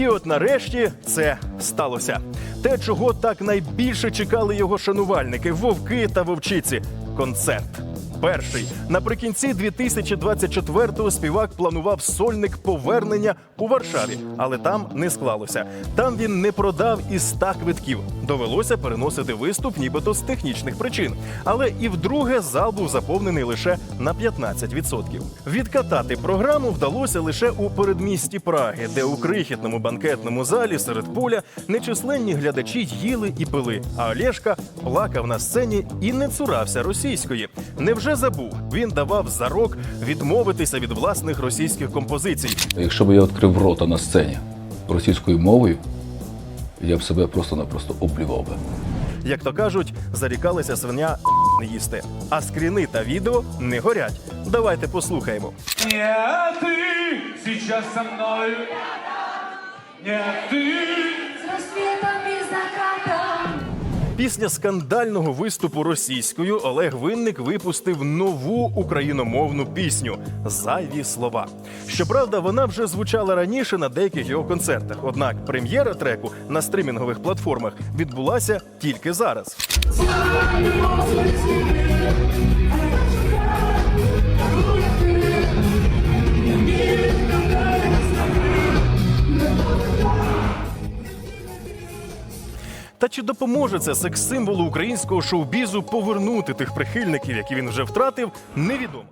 І от нарешті це сталося. Те, чого так найбільше чекали його шанувальники, вовки та вовчиці. Концерт. Перший наприкінці 2024-го співак планував сольник повернення у Варшаві, але там не склалося. Там він не продав і 100 квитків. Довелося переносити виступ, нібито з технічних причин. Але і вдруге зал був заповнений лише на 15%. Відкатати програму вдалося лише у передмісті Праги, де у крихітному банкетному залі серед поля нечисленні глядачі їли і пили. А Олешка плакав на сцені і не цурався російської. Невже забув? Він давав зарок відмовитися від власних російських композицій. Якщо б я відкрив рота на сцені російською мовою, я б себе просто-напросто облівав би. Як то кажуть, зарікалися свиня не їсти, а скріни та відео не горять. Давайте послухаємо. Не ты сейчас со мной. Не ты. Після скандального виступу російською Олег Винник випустив нову україномовну пісню Зайві слова. Щоправда, вона вже звучала раніше на деяких його концертах. Однак прем'єра треку на стримінгових платформах відбулася тільки зараз. Та чи допоможе це секс-символу українського шоу-бізу повернути тих прихильників, які він вже втратив, невідомо.